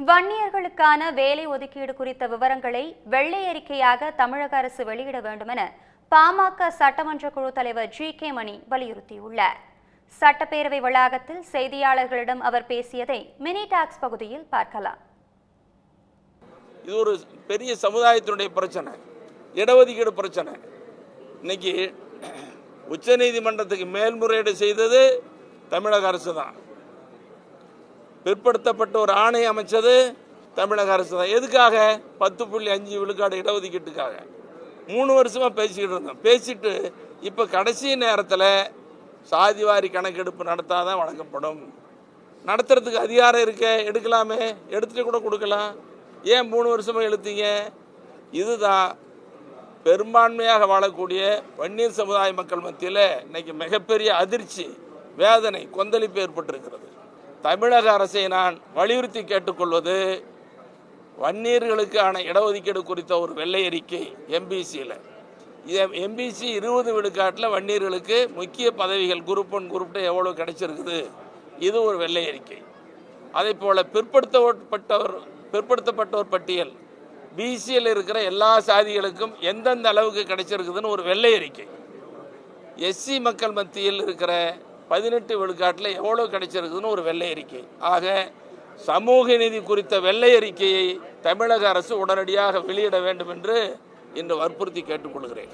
வன்னியர்களுக்கான வேலை ஒதுக்கீடு குறித்த விவரங்களை வெள்ளை அறிக்கையாக தமிழக அரசு வெளியிட வேண்டுமென பாமக சட்டமன்ற குழு தலைவர் ஜி கே மணி வலியுறுத்தியுள்ளார். சட்டப்பேரவை வளாகத்தில் செய்தியாளர்களிடம் அவர் பேசியதை மினி டாக்ஸ் பகுதியில் பார்க்கலாம். இது ஒரு பெரிய சமுதாயத்தினுடைய பிரச்சனை இடஒதுக்கீடு பிரச்சனை. இன்னைக்கு உச்சநீதிமன்றத்துக்கு மேல்முறையீடு செய்தது தமிழக அரசு தான் பிற்படுத்தப்பட்ட ஒரு ஆணை அமைச்சது தமிழக அரசு தான். எதுக்காக? பத்து புள்ளி அஞ்சு விழுக்காடு இடஒதுக்கீட்டுக்காக. மூணு வருஷமாக பேசிக்கிட்டு இருந்தோம். பேசிட்டு இப்போ கடைசி நேரத்தில் சாதிவாரி கணக்கெடுப்பு நடத்தாதான் வழங்கப்படும். நடத்துறதுக்கு அதிகாரம் இருக்க எடுக்கலாமே? எடுத்துட்டு கூட கொடுக்கலாம். ஏன் மூணு வருஷமாக எழுத்தீங்க இதுதான் பெரும்பான்மையாக வாழக்கூடிய பன்னீர் சமுதாய மக்கள் மத்தியில் இன்னைக்கு மிகப்பெரிய அதிர்ச்சி வேதனை கொந்தளிப்பு ஏற்பட்டிருக்கிறது. தமிழக அரசை நான் வலியுறுத்தி கேட்டுக்கொள்வது வன்னியர்களுக்கான இடஒதுக்கீடு குறித்த ஒரு வெள்ளை அறிக்கை எம்பிசியில் எம்பிசி இருபது விழுக்காட்டில் வன்னியர்களுக்கு முக்கிய பதவிகள் குரூப் ஒன் குரூப் டூ எவ்வளோ கிடைச்சிருக்குது? இது ஒரு வெள்ளை அறிக்கை. அதே போல் பிற்படுத்தப்பட்டவர் பிற்படுத்தப்பட்டோர் பட்டியல் பிசியில் இருக்கிற எல்லா சாதிகளுக்கும் எந்தெந்த அளவுக்கு கிடைச்சிருக்குதுன்னு ஒரு வெள்ளை அறிக்கை. எஸ்சி மக்கள் மத்தியில் இருக்கிற பதினெட்டு விழுக்காட்டில் எவ்வளோ கிடைச்சிருக்குதுன்னு ஒரு வெள்ளை அறிக்கை. ஆக சமூக நீதி குறித்த வெள்ளை அறிக்கையை தமிழக அரசு உடனடியாக வெளியிட வேண்டும் என்று இன்று வற்புறுத்தி கேட்டுக்கொள்கிறேன்.